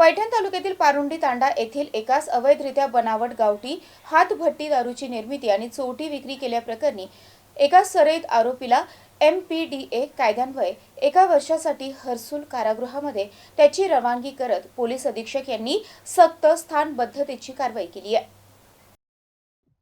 पैठण तालुक्यातील पारुंडी तांडा येथील एकाच अवैधरित्या बनावट गावठी हातभट्टी दारूची निर्मिती आणि चोटी विक्री केल्याप्रकरणी एका सरेत आरोपीला एम पी डी ए कायद्यान्वये एका वर्षासाठी हर्सूल कारागृहामध्ये त्याची रवानगी करत पोलीस अधीक्षक यांनी सक्त स्थानबद्धतेची कारवाई केली आहे.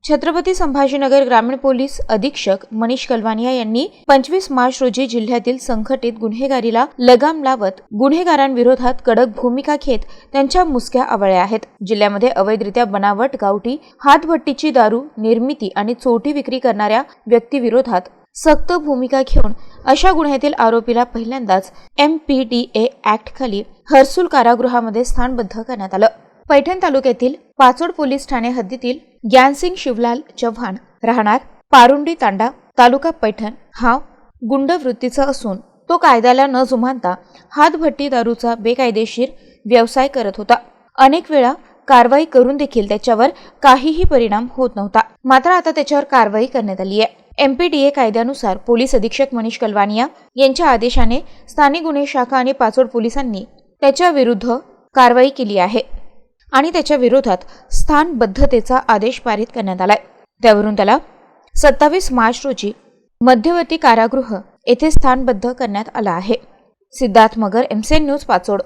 छत्रपती संभाजीनगर ग्रामीण पोलीस अधीक्षक मनीष कलवानिया यांनी पंचवीस मार्च रोजी जिल्ह्यातील संघटित गुन्हेगारीला लगाम लावत गुन्हेगारांविरोधात कडक भूमिका घेत त्यांच्या मुसक्या आवळ्या आहेत. जिल्ह्यामध्ये अवैधरित्या बनावट गावठी हातभट्टीची दारू निर्मिती आणि चोटी विक्री करणाऱ्या व्यक्तीविरोधात सक्त भूमिका घेऊन अशा गुन्ह्यातील आरोपीला पहिल्यांदाच M P D A act खाली हर्सुल कारागृहामध्ये स्थानबद्ध करण्यात आलं. पैठण तालुक्यातील पाचोड पोलीस ठाणे हद्दीतील ज्ञानसिंग शिवलाल चव्हाण राहणार पारुंडी तांडा तालुका पैठण. हा गुंड वृत्तीचा असून तो कायद्याला न जुमानता हातभट्टी दारूचा बेकायदेशीर व्यवसाय करत होता. अनेक वेळा कारवाई करून देखील त्याच्यावर काहीही परिणाम होत नव्हता. मात्र आता त्याच्यावर कारवाई करण्यात आली आहे. एमपीडीए कायद्यानुसार पोलीस अधीक्षक मनीष कलवानिया यांच्या आदेशाने स्थानिक गुन्हे शाखा आणि पाचोड पोलिसांनी त्याच्या विरुद्ध कारवाई केली आहे. आणि त्याच्या विरोधात स्थानबद्धतेचा आदेश पारित करण्यात आलाय. त्यावरून त्याला सत्तावीस मार्च रोजी मध्यवर्ती कारागृह येथे स्थानबद्ध करण्यात आला आहे. सिद्धार्थ मगर एमसेन न्यूज पाचोड.